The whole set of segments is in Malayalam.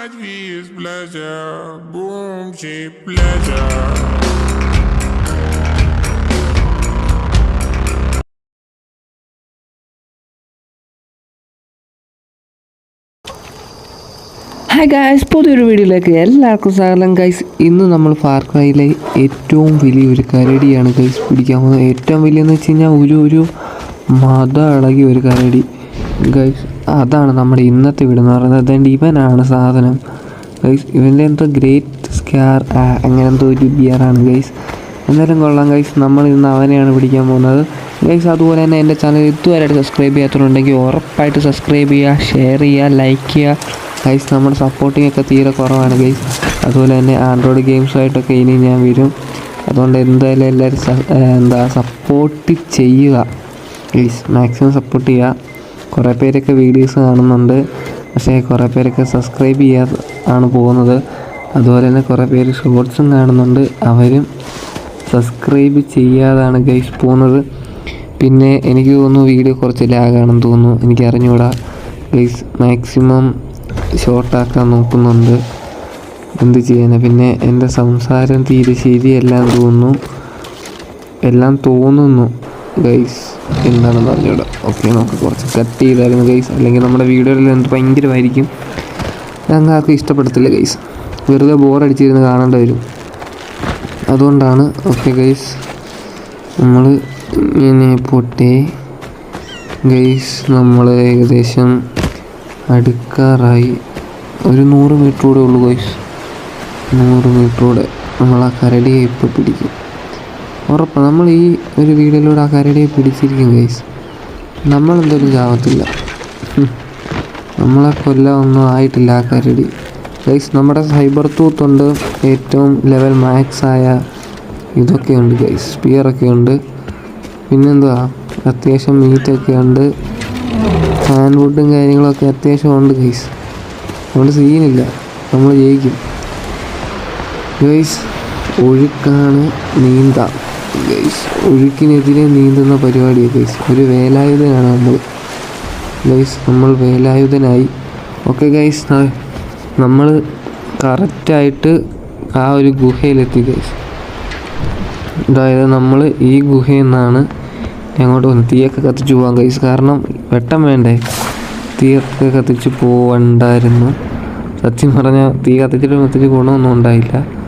might be his pleasure. Boom, cheap pleasure. Hi guys പുതിയൊരു വീഡിയോയിലേക്ക് എല്ലാവർക്കും സ്വാഗതം ഗൈസ് ഇന്ന് നമ്മൾ ഫാർക്രൈയിലെ ഏറ്റവും വലിയൊരു കരടിയാണ് ഗൈസ് പിടിക്കാൻ പോകുന്നത് ഏറ്റവും വലിയെന്ന് വെച്ച് കഴിഞ്ഞാൽ ഒരു ഒരു മത ഇളകിയ ഒരു കരടി ഗൈസ് അതാണ് നമ്മുടെ ഇന്നത്തെ വീട് എന്ന് പറയുന്നത്. അതുകൊണ്ട് ഇവനാണ് സാധനം. ഗൈസ് ഇവന്റെ എന്തോ ഗ്രേറ്റ് സ്കാർ അങ്ങനെ എന്തോ ഒരു ബിയറാണ് ഗൈസ് എന്നാലും കൊള്ളാം ഗൈസ് നമ്മൾ ഇന്ന് അവനെയാണ് പിടിക്കാൻ പോകുന്നത്. ഗൈസ് അതുപോലെ തന്നെ എന്റെ ചാനൽ ഇതുവരെയായിട്ട് സബ്സ്ക്രൈബ് ചെയ്യാത്തവരുണ്ടെങ്കിൽ ഉറപ്പായിട്ട് സബ്സ്ക്രൈബ് ചെയ്യുക ഷെയർ ചെയ്യുക ലൈക്ക് ചെയ്യുക. ഗൈസ് നമ്മുടെ സപ്പോർട്ടിംഗ് ഒക്കെ തീരെ കുറവാണ് ഗൈസ് അതുപോലെ തന്നെ ആൻഡ്രോയിഡ് ഗെയിംസുമായിട്ടൊക്കെ ഇനി ഞാൻ വരും. അതുകൊണ്ട് എന്തായാലും എല്ലാവരും എന്താ സപ്പോർട്ട് ചെയ്യുക. ഗൈസ് മാക്സിമം സപ്പോർട്ട് ചെയ്യുക. കുറേ പേരൊക്കെ വീഡിയോസ് കാണുന്നുണ്ട്. പക്ഷേ കുറേ പേരൊക്കെ സബ്സ്ക്രൈബ് ചെയ്യാതെ ആണ് പോകുന്നത്. അതുപോലെ തന്നെ കുറേ പേര് ഷോർട്സും കാണുന്നുണ്ട്. അവരും സബ്സ്ക്രൈബ് ചെയ്യാതാണ് ഗൈസ് പോകുന്നത്. പിന്നെ എനിക്ക് തോന്നുന്നു വീഡിയോ കുറച്ച് ലാഗാണെന്ന് തോന്നുന്നു. എനിക്ക് അറിഞ്ഞുകൂടാ ഗൈസ് മാക്സിമം ഷോർട്ടാക്കാൻ നോക്കുന്നുണ്ട്. എന്ത് ചെയ്യാനാ? പിന്നെ എന്റെ സംസാരം തീരെ ശരിയല്ല എന്ന് തോന്നുന്നു. എല്ലാം തോന്നുന്നു ഗൈസ് എന്താണെന്ന് പറഞ്ഞൂടാ ഓക്കെ നമുക്ക് കുറച്ച് കട്ട് ചെയ്തായിരുന്നു ഗൈസ് അല്ലെങ്കിൽ നമ്മുടെ വീഡിയോയിൽ എന്ത് ഭയങ്കരമായിരിക്കും. ഞങ്ങൾ ആർക്കും ഇഷ്ടപ്പെടത്തില്ല ഗൈസ് വെറുതെ ബോറടിച്ചിരുന്ന് കാണേണ്ടി വരും. അതുകൊണ്ടാണ് ഓക്കെ ഗൈസ് നമ്മൾ ഇങ്ങനെ പൊട്ടി. ഗൈസ് നമ്മൾ ഏകദേശം അടുക്കാറായി. ഒരു നൂറ് മീറ്റർ കൂടെ ഉള്ളൂ ഗൈസ് നൂറ് മീറ്റർ കൂടെ. നമ്മൾ ആ കരടിയെ ഇപ്പോൾ പിടിക്കും. ഉറപ്പാണ് നമ്മൾ ഈ ഒരു വീഡിയോയിലൂടെ ആ കരടിയെ പിടിച്ചിരിക്കും ഗൈസ് നമ്മളെന്തായാലും ചാവത്തില്ല. നമ്മളെ കൊല്ലമൊന്നും ആയിട്ടില്ല ആ കരടി. ഗൈസ് നമ്മുടെ സൈബർ തൂത്തുണ്ട്. ഏറ്റവും ലെവൽ മാക്സ് ആയ ഇതൊക്കെയുണ്ട് ഗൈസ് സ്പിയറൊക്കെ ഉണ്ട്. പിന്നെന്തുവാ? അത്യാവശ്യം മീറ്റൊക്കെ ഉണ്ട്. ഫാൻ ഫുഡും കാര്യങ്ങളൊക്കെ അത്യാവശ്യം ഉണ്ട് ഗൈസ് അതുകൊണ്ട് സീനില്ല നമ്മൾ ജയിക്കും. ഗൈസ് ഒഴുക്കാണ് നീന്താം. ഗൈസ് ഒഴുക്കിനെതിരെ നീന്തുന്ന പരിപാടി ഗൈസ് ഒരു വേലായുധനാണ് നമ്മൾ ഗൈസ് നമ്മൾ വേലായുധനായി. ഓക്കെ ഗൈസ് നമ്മൾ കറക്റ്റായിട്ട് ആ ഒരു ഗുഹയിലെത്തി ഗൈസ് അതായത് നമ്മൾ ഈ ഗുഹയിൽ നിന്നാണ് ഞങ്ങോട്ട് വന്നത്. തീയൊക്കെ കത്തിച്ച് പോകാൻ ഗൈസ് കാരണം വെട്ടം വേണ്ടേ? തീയൊക്കെ കത്തിച്ച് പോവണ്ടായിരുന്നു. സത്യം പറഞ്ഞാൽ തീ കത്തിച്ചിട്ട് കത്തിച്ച് ഗുണമൊന്നും ഉണ്ടായില്ല.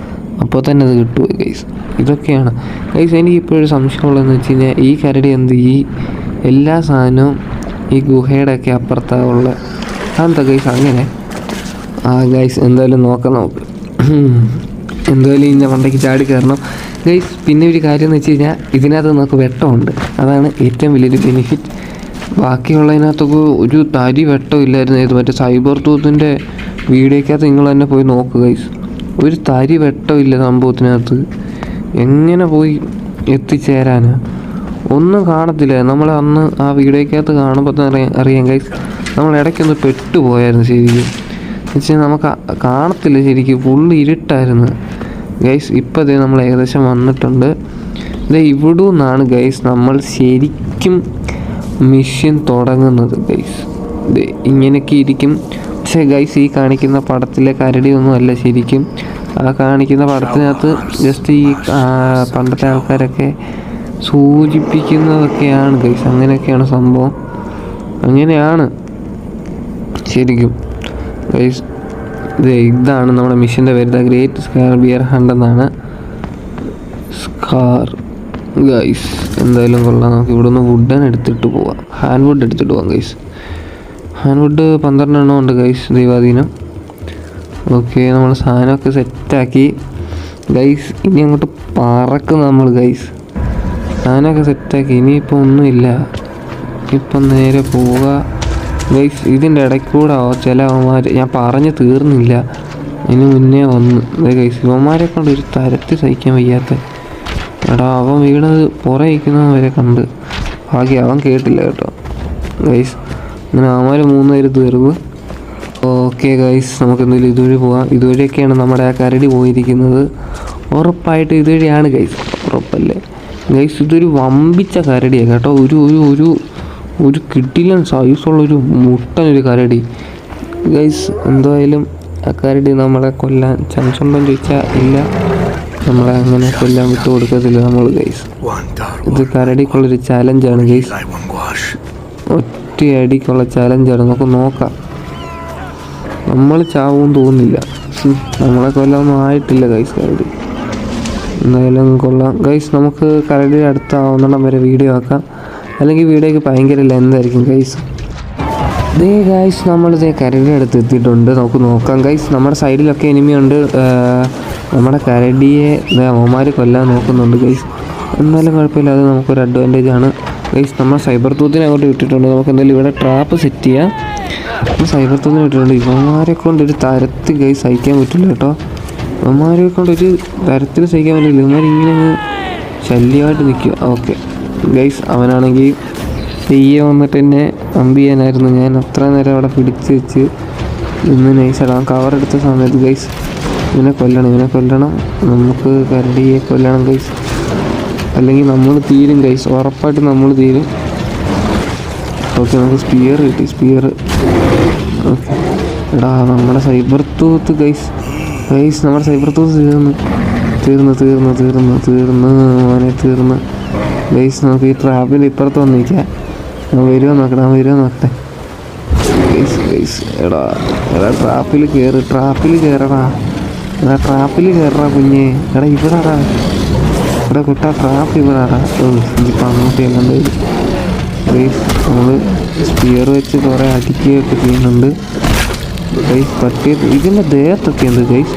അപ്പോൾ തന്നെ അത് കിട്ടുമോ ഗൈസ് ഇതൊക്കെയാണ്. ഗൈസ് എനിക്ക് ഇപ്പോഴൊരു സംശയമുള്ളതെന്ന് വെച്ച് കഴിഞ്ഞാൽ ഈ കരടി എന്ത് ഈ എല്ലാ സാധനവും ഈ ഗുഹയുടെ ഒക്കെ അപ്പുറത്താണ് ഉള്ളത്. അതെന്താ ഗൈസ് അങ്ങനെ? ആ ഗൈസ് എന്തായാലും നോക്കാം നമുക്ക്. എന്തായാലും ഇതിന്റെ മണ്ടയ്ക്ക് ചാടി കയറണം. ഗൈസ് പിന്നെ ഒരു കാര്യം എന്ന് വെച്ച് കഴിഞ്ഞാൽ ഇതിനകത്ത് നമുക്ക് വെട്ടമുണ്ട്. അതാണ് ഏറ്റവും വലിയൊരു ബെനിഫിറ്റ് ബാക്കിയുള്ളതിനകത്തൊക്കെ ഒരു തരി വെട്ടം ഇല്ലായിരുന്നു. ഇത് മറ്റേ സൈബർ ടൂത്തിന്റെ വീഡിയോക്കകത്ത് നിങ്ങൾ തന്നെ പോയി നോക്കുക ഗൈസ് ഒരു തരി വെട്ടോ ഇല്ല സംഭവത്തിനകത്ത്. എങ്ങനെ പോയി എത്തിച്ചേരാനാ? ഒന്നും കാണത്തില്ല. നമ്മൾ അന്ന് ആ വീഡിയോക്കകത്ത് കാണുമ്പോൾ തന്നെ അറിയാം അറിയാം കൈ നമ്മൾ ഇടയ്ക്കൊന്ന് പെട്ടുപോയായിരുന്നു ശരിക്കും. വെച്ചാൽ നമുക്ക് കാണത്തില്ല ശരിക്കും. ഫുള്ള് ഇരുട്ടായിരുന്നു. ഗൈസ് ഇപ്പോൾ ഇതേ നമ്മൾ ഏകദേശം വന്നിട്ടുണ്ട്. ഇത് ഇവിടെ നിന്നാണ് ഗൈസ് നമ്മൾ ശരിക്കും മിഷ്യൻ തുടങ്ങുന്നത് ഗൈസ് ഇങ്ങനെയൊക്കെ ഇരിക്കും. പക്ഷേ ഗൈസ് ഈ കാണിക്കുന്ന പടത്തിലെ കരടിയൊന്നും അല്ല ശരിക്കും. ആ കാണിക്കുന്ന പടത്തിനകത്ത് ജസ്റ്റ് ഈ പണ്ടത്തെ ആൾക്കാരൊക്കെ സൂചിപ്പിക്കുന്നതൊക്കെയാണ് ഗൈസ് അങ്ങനെയൊക്കെയാണ് സംഭവം. അങ്ങനെയാണ് ശരിക്കും. ഗൈസ് ഇത് ഇതാണ് നമ്മുടെ മിഷന്റെ പേര്. The great scar bear hunt എന്നാണ്. സ്കാർ ഗൈസ് എന്തായാലും കൊള്ളാം. നമുക്ക് ഇവിടെ നിന്ന് വുഡൻ എടുത്തിട്ട് പോവാം. ഹാൻഡ് വുഡ് എടുത്തിട്ട് പോവാം ഗൈസ് ഹാൻഡ് വുഡ് പന്ത്രണ്ടെണ്ണം ഉണ്ട് ഗൈസ് ദൈവാധീനം. ഓക്കെ നമ്മൾ സാധനമൊക്കെ സെറ്റാക്കി. ഗൈസ് ഇനി അങ്ങോട്ട് പറക്കും നമ്മൾ ഗൈസ് സാധനമൊക്കെ സെറ്റാക്കി. ഇനിയിപ്പോൾ ഒന്നുമില്ല ഇപ്പം നേരെ പോവുക. ഗൈസ് ഇതിന്റെ ഇടയ്ക്കൂടെ ചില അവന്മാർ ഞാൻ പറഞ്ഞു തീർന്നില്ല. അതിന് മുന്നേ വന്ന്. ദേ ഗൈസ് ഇവന്മാരെ കൊണ്ട് ഒരു തരത്തിൽ സഹിക്കാൻ വയ്യാത്ത. എടാ അവൻ വീണത് പുറയിക്കുന്നവരെ കണ്ട്. ബാക്കി അവൻ കേട്ടില്ല കേട്ടോ. ഗൈസ് അങ്ങനെ അവന്മാർ മൂന്ന് പേര് തീർന്നു. ഓക്കെ ഗൈസ് നമുക്ക് എന്തെങ്കിലും ഇതുവഴി പോവാം ഇതുവഴിയൊക്കെയാണ് നമ്മുടെ ആ കരടി പോയിരിക്കുന്നത്. ഉറപ്പായിട്ട് ഇതുവഴിയാണ് ഗൈസ് ഉറപ്പല്ലേ? ഗൈസ് ഇതൊരു വമ്പിച്ച കരടിയാണ് കേട്ടോ. ഒരു ഒരു ഒരു ഒരു കിട്ടിലൻ സൈസുള്ള ഒരു മുട്ടൻ ഒരു കരടി. ഗൈസ് എന്തായാലും ആ കരടി നമ്മളെ കൊല്ലാൻ ചാൻസ് ഉണ്ടോ എന്ന് ചോദിച്ചാൽ ഇല്ല. നമ്മളെ അങ്ങനെ കൊല്ലാൻ വിട്ടു കൊടുക്കത്തില്ല നമ്മൾ ഗൈസ് ഇത് കരടിക്കുള്ളൊരു ചാലഞ്ചാണ് ഗൈസ് like അടിക്കുള്ള ചാലഞ്ചാണ് നമുക്ക് നോക്കാം. നമ്മൾ ചാവും തോന്നുന്നില്ല. നമ്മളെ കൊല്ലൊന്നും ആയിട്ടില്ല ഗൈസ് കരടി. എന്തായാലും കൊള്ളാം. ഗൈസ് നമുക്ക് കരടിയുടെ അടുത്ത് ആവുന്നിടം വരെ വീഡിയോ ആക്കാം. അല്ലെങ്കിൽ വീഡിയോക്ക് ഭയങ്കര ലെന്തായിരിക്കും ഗൈസ് ദേ ഗൈസ് നമ്മളിതേ കരടിയുടെ അടുത്ത് എത്തിയിട്ടുണ്ട്. നമുക്ക് നോക്കാം. ഗൈസ് നമ്മുടെ സൈഡിലൊക്കെ എനിമിയുണ്ട് നമ്മുടെ കരടിയെ അമ്മമാർ കൊല്ലാൻ നോക്കുന്നുണ്ട് ഗൈസ് എന്നാലും കുഴപ്പമില്ല. അത് നമുക്കൊരു അഡ്വാന്റേജ് ആണ്. ഗൈസ് നമ്മൾ സൈബർ തൂത്തിനെ അങ്ങോട്ട് വിട്ടിട്ടുണ്ട്. നമുക്ക് എന്തായാലും ഇവിടെ ട്രാപ്പ് സെറ്റ് ചെയ്യാം. നമ്മൾ സൈബർ തൂത്തിനെ വിട്ടിട്ടുണ്ട്. ഇവന്മാരെ കൊണ്ട് ഒരു തരത്തിൽ ഗൈസ് സഹിക്കാൻ പറ്റില്ല കേട്ടോ. ഇവന്മാരെ കൊണ്ട് ഒരു തരത്തിൽ സഹിക്കാൻ പറ്റില്ല. ഇവന്മാർ ഇങ്ങനെ ശല്യമായിട്ട് നിൽക്കുക. ഓക്കെ ഗൈസ് അവനാണെങ്കിൽ തെയ്യെ വന്നിട്ട് എന്നെ അമ്പ് ചെയ്യാനായിരുന്നു. ഞാൻ അത്ര നേരം അവിടെ പിടിച്ച് വെച്ച് ഇന്ന് നൈസാണ് ആ കവർ എടുത്ത സമയത്ത് ഗൈസ് ഇവനെ കൊല്ലണം ഇവനെ കൊല്ലണം. നമുക്ക് കരടിയെ കൊല്ലണം ഗൈസ് അല്ലെങ്കിൽ നമ്മൾ തീരും കൈസ് ഉറപ്പായിട്ട് നമ്മൾ തീരും. ഓക്കെ നമുക്ക് സ്പിയർ കിട്ടി സ്പിയർ ഓക്കെ എടാ നമ്മുടെ സൈബർ തൂത്ത് ഗൈസ് ഗൈസ് നമ്മുടെ സൈബർ തൂത്ത് തീർന്ന്. തീർന്ന് തീർന്ന് തീർന്ന് തീർന്ന് മോനെ തീർന്ന്. ഗൈസ് നമുക്ക് ഈ ട്രാപ്പിന്റെ ഇപ്പുറത്ത് വന്നിരിക്കാം. ഞാൻ വരുമോ നോക്കട്ടെ ഞാൻ വരുമോ നോക്കട്ടെ. എടാ എടാ ട്രാപ്പിൽ കയറ് ട്രാപ്പിൽ കയറടാ എടാ ട്രാപ്പിൽ കയറടാ കുഞ്ഞേ. എടാ ഇവിടാടാ. എടാ കിട്ടാ ട്രാപ്പ് ചെല്ലണ്ട നമ്മൾ സ്പിയർ വെച്ച് കുറേ അടിക്കുകയൊക്കെ ചെയ്യുന്നുണ്ട്. ഗൈസ് പറ്റിയത് ഇതിന്റെ ദേഹത്തൊക്കെ എന്ത്? ഗൈസ്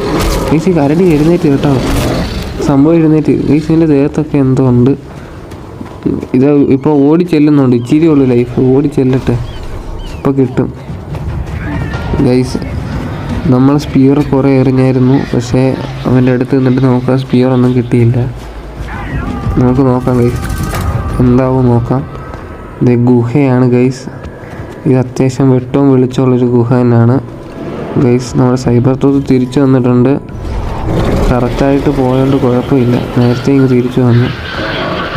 ഗൈസ് ഈ കരടി എഴുന്നേറ്റ് കേട്ടോ. സംഭവം എഴുന്നേറ്റ്. ഗൈസ് ഇതിന്റെ ദേഹത്തൊക്കെ എന്തോ ഉണ്ട്. ഇത് ഇപ്പോൾ ഓടി ചെല്ലുന്നുണ്ട്. ഇച്ചിരി ഉള്ളു ലൈഫ് ഓടി ചെല്ലട്ടെ. ഇപ്പോൾ കിട്ടും. ഗൈസ് നമ്മൾ സ്പിയർ കുറേ എറിഞ്ഞായിരുന്നു. പക്ഷേ അവന്റെ അടുത്ത് നിന്നിട്ട് നമുക്ക് ആ സ്പിയർ ഒന്നും കിട്ടിയില്ല. നമുക്ക് നോക്കാം ഗൈസ് എന്താവും നോക്കാം. ഇത് ഗുഹയാണ് ഗൈസ് ഇത് അത്യാവശ്യം വെട്ടവും വെളിച്ചമുള്ളൊരു ഗുഹ തന്നെയാണ്. ഗൈസ് നമ്മുടെ സൈബർ തോത്ത് തിരിച്ചു വന്നിട്ടുണ്ട് കറക്റ്റായിട്ട് പോയതുകൊണ്ട് കുഴപ്പമില്ല. നേരത്തെ ഇങ്ങ് തിരിച്ചു വന്നു.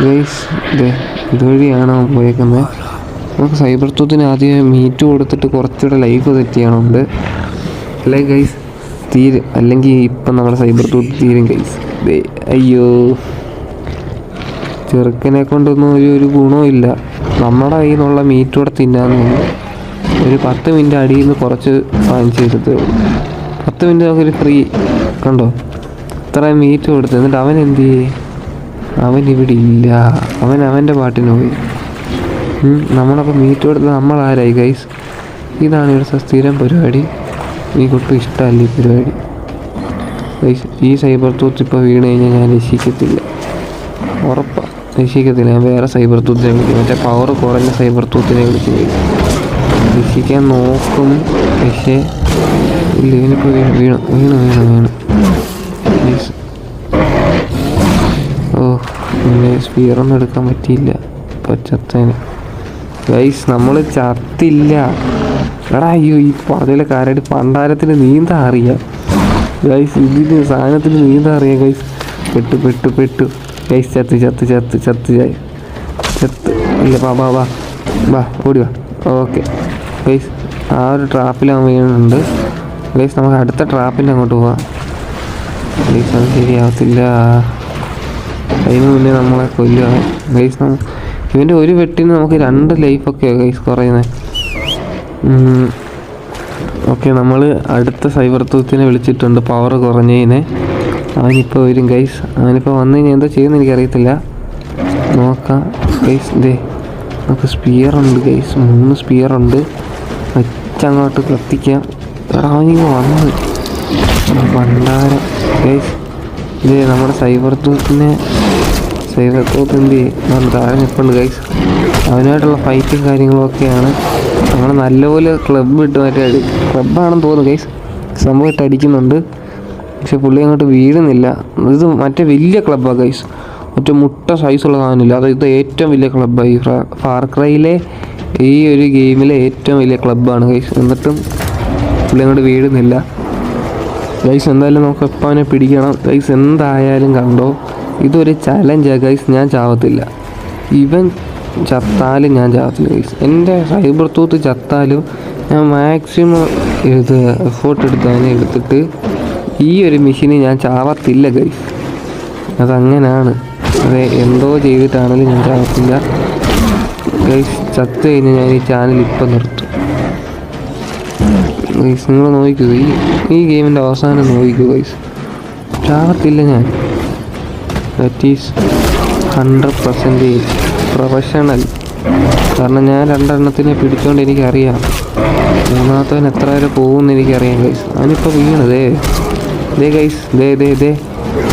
ഗൈസ് ഇതേ ഇതുവഴിയാണ് പോയേക്കുന്നത് നമുക്ക് സൈബർ തോത്തിന് ആദ്യം മീറ്റ് കൊടുത്തിട്ട് കുറച്ചുകൂടെ ലൈഫ് സെറ്റ് ചെയ്യണമുണ്ട് അല്ലേ ഗൈസ് തീരും അല്ലെങ്കിൽ ഇപ്പം നമ്മുടെ സൈബർ തോത്ത് തീരും ഗൈസ് അയ്യോ. ചെറുക്കനെ കൊണ്ടൊന്നും ഒരു ഒരു ഗുണവും ഇല്ല. നമ്മുടെ കയ്യിൽ നിന്നുള്ള മീറ്റ് കൂടെ തിന്നാന്ന് ഒരു പത്ത് മിനിറ്റ് അടിയിൽ നിന്ന് കുറച്ച് വാങ്ങിച്ച് ചെയ്തതേ പത്ത് മിനിറ്റ് നമുക്കൊരു ഫ്രീ കണ്ടോ? ഇത്രയും മീറ്റ് കൊടുത്ത് എന്നിട്ട് അവൻ എന്ത് ചെയ്യേ? അവൻ ഇവിടെ ഇല്ല. അവൻ അവന്റെ പാട്ടിന് പോയി. നമ്മളപ്പോൾ മീറ്റ് കൊടുത്ത് നമ്മളാരായി ഗൈസ് ഇതാണ് ഇവിടുത്തെ സ്ഥിരം പരിപാടി. ഈ കുട്ടി ഇഷ്ടമല്ല ഈ പരിപാടി. ഈ സൈബർ തൂത്ത് ഇപ്പോൾ വീണ് കഴിഞ്ഞാൽ ഞാൻ രക്ഷിക്കത്തില്ല. ഉറപ്പാണ് രക്ഷിക്കത്തില്ല ഞാൻ വേറെ സൈബർ തൂത്തിനെ വിളിക്കും. മറ്റേ പവർ കുറഞ്ഞ സൈബർ തൂത്തിനെ വിളിക്കും. രക്ഷിക്കാൻ നോക്കും. പക്ഷേ ഇല്ല ഇവനിപ്പോൾ വീണ് വീണു വീണു വീണു വീണു. ഓ പിന്നെ സ്പീറൊന്നും എടുക്കാൻ പറ്റിയില്ല. പച്ചത്തേന്. ഗൈസ് നമ്മൾ ചത്തില്ല. എടാ അയ്യോ ഈ പറഞ്ഞ കാര്യമായിട്ട് പണ്ടാരത്തിന് നീന്താ അറിയാം. ഗൈസ് ഇതിന് സാധനത്തിന് നീന്താ അറിയാം. ഗൈസ് പെട്ടു പെട്ടു പെട്ടു. ഗൈസ് ചത്ത് ചത്ത് ചത്ത് ചത്ത് ചായ. ചത്ത്. ഇല്ല വാ വാ വാ. വാ ഓടി വാ. ഓക്കെ. ഗൈസ് ആ ഒരു ട്രാപ്പിൽ അവൻ വീണുണ്ട്. ഗൈസ് നമുക്ക് അടുത്ത ട്രാപ്പിന്റെ അങ്ങോട്ട് പോവാം. ഗൈസ് അത് ശരിയാവത്തില്ല. അതിന് മുന്നേ നമ്മളെ കൊല്ലുക ഗൈസ് ഇവന്റെ ഒരു വെട്ടിന് നമുക്ക് രണ്ട് ലൈഫൊക്കെ ഗൈസ് കുറയുന്നത് ഓക്കെ നമ്മൾ അടുത്ത സൈബർ തൂത്തിനെ വിളിച്ചിട്ടുണ്ട്. പവർ കുറഞ്ഞതിനെ അവനിപ്പോൾ വരും ഗൈസ് അവനിപ്പോൾ വന്നു കഴിഞ്ഞാൽ എന്താ ചെയ്യുന്നത് എനിക്കറിയത്തില്ല. നോക്കാം ഗൈസ് ദേ നമുക്ക് സ്പിയർ ഉണ്ട് ഗൈസ് മൂന്ന് സ്പിയർ ഉണ്ട്. വെച്ചങ്ങോട്ട് കത്തിക്കാം. അവനിങ്ങ് വന്നത് ഭണ്ഡാരം ഗൈസ് ഇത് നമ്മുടെ സൈബർ തൂത്തിനെ സൈബർ തൂത്ത് എന്ത് ചെയ്യും? നിൽപ്പുണ്ട് ഗൈസ് അവനായിട്ടുള്ള ഫൈറ്റും കാര്യങ്ങളൊക്കെയാണ്. നമ്മൾ നല്ലപോലെ ക്ലബ് ഇട്ട് മറ്റേ ക്ലബ്ബാണെന്ന് തോന്നുന്നു ഗൈസ് സംഭവം ഇട്ട് അടിക്കുന്നുണ്ട്. പക്ഷെ പുള്ളി അങ്ങോട്ട് വീഴുന്നില്ല. ഇത് മറ്റേ വലിയ ക്ലബ്ബാണ് ഗൈസ് മറ്റേ മുട്ട സൈസുള്ള സാധനമില്ല. അത് ഇത് ഏറ്റവും വലിയ ക്ലബ്ബാണ് ഈ ഫാർക്രൈയിലെ ഈ ഒരു ഗെയിമിലെ ഏറ്റവും വലിയ ക്ലബ്ബാണ് ഗൈസ് എന്നിട്ടും പുള്ളി അങ്ങോട്ട് വീഴുന്നില്ല. ഗൈസ് എന്തായാലും നമുക്ക് എപ്പോൾ അവനെ പിടിക്കണം. ഗൈസ് എന്തായാലും കണ്ടോ? ഇതൊരു ചലഞ്ചാണ് ഗൈസ് ഞാൻ ചാവത്തില്ല. ഇവൻ ചത്താലും ഞാൻ ചാവത്തില്ല ഗൈസ് എന്റെ സൈബർ തൂത്ത് ചത്താലും ഞാൻ മാക്സിമം ഇത് എഫേർട്ട് എടുത്ത് അവനെ എടുത്തിട്ട് ഈ ഒരു മെഷീന് ഞാൻ ചാവത്തില്ല ഗൈസ് അതങ്ങനാണ്. അതെ എന്തോ ചെയ്തിട്ടാണെങ്കിലും ഞാൻ ചാവത്തില്ല. ഗൈസ് ചത്ത് കഴിഞ്ഞ് ഞാൻ ഈ ചാനൽ ഇപ്പം നിർത്തും. ഗൈസ് നിങ്ങൾ നോക്കൂ. ഈ ഈ ഗെയിമിന്റെ അവസാനം നോക്കൂ ഗൈസ് ചാവത്തില്ല ഞാൻ. That is hundred percentage professional കാരണം ഞാൻ രണ്ടെണ്ണത്തിനെ പിടിച്ചോണ്ട് എനിക്കറിയാം. മൂന്നാമത്തവൻ എത്ര വരെ പോകുമെന്ന് എനിക്കറിയാം ഗൈസ് അവനിപ്പോൾ വീണതേ. ദേ ഗൈസ് ദേ ദേ ദേ.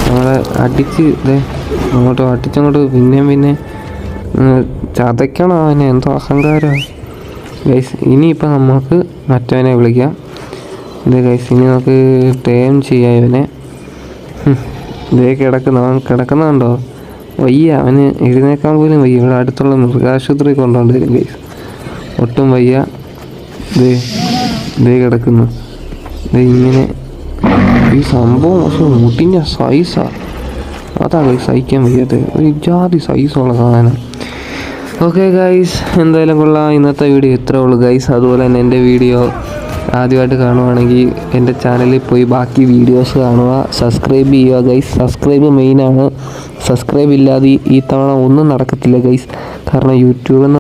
നമ്മളെ അടിച്ച് ദേ അങ്ങോട്ട് അടിച്ചങ്ങോട്ട് പിന്നെയും പിന്നെ ചതയ്ക്കണോ അവനെ. എന്തോ അഹങ്കാരമാണ് ഗൈസ് ഇനിയിപ്പോൾ നമുക്ക് മറ്റവനെ വിളിക്കാം. ഇത് ഗൈസ് ഇനി നമുക്ക് ടേം ചെയ്യാം ഇവനെ. ഇതേ കിടക്കുന്ന അവൻ കിടക്കുന്നുണ്ടോ വയ്യ അവന് എഴുന്നേക്കാൻ പോലും വയ്യ. ഇവിടെ അടുത്തുള്ള മൃഗാശുപത്രി കൊണ്ടുകൊണ്ട് വരും ഗൈസ് ഒട്ടും വയ്യ. ദേ ദേ കിടക്കുന്നു. ദേ ഇങ്ങനെ. ഈ സംഭവം പക്ഷെ മുട്ടിന്റെ സൈസാ അതാ ഗൈസ് സഹിക്കാൻ വയ്യാത്ത ഒരു ജാതി സൈസുള്ള സാധനം. ഓക്കെ ഗൈസ് എന്തായാലും കൊള്ളാം. ഇന്നത്തെ വീഡിയോ ഇത്രേ ഉള്ളൂ ഗൈസ് അതുപോലെ തന്നെ എന്റെ വീഡിയോ ആദ്യമായിട്ട് കാണുവാണെങ്കിൽ എന്റെ ചാനലിൽ പോയി ബാക്കി വീഡിയോസ് കാണുക. സബ്സ്ക്രൈബ് ചെയ്യുക ഗൈസ് സബ്സ്ക്രൈബ് മെയിനാണ് സബ്സ്ക്രൈബ് ഇല്ലാതെ ഈ- തവണ ഒന്നും നടക്കത്തില്ല ഗൈസ് കാരണം യൂട്യൂബ്